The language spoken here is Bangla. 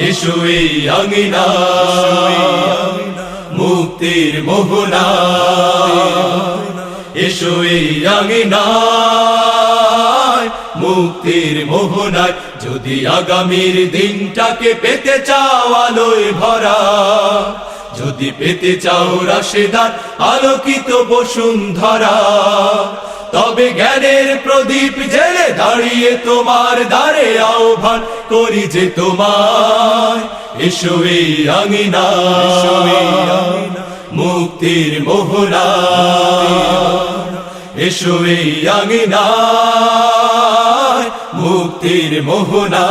এসো এই আঙিনা মুক্তির মোহনা এই আঙিনা মুক্তির মোহনায় যদি আগামীর দিনটাকে পেতে চাও আলোয় ভরা যদি পেতে চাও রাশেদার আলোকিত বসুন্ধরা তবে জ্ঞানের প্রদীপ জেলে দাঁড়িয়ে তোমার দ্বারে আহ্বান করি যে তোমার এই আঙিনা, মুক্তির মোহনা। এসো আঙিনা, মুক্তির মোহনা।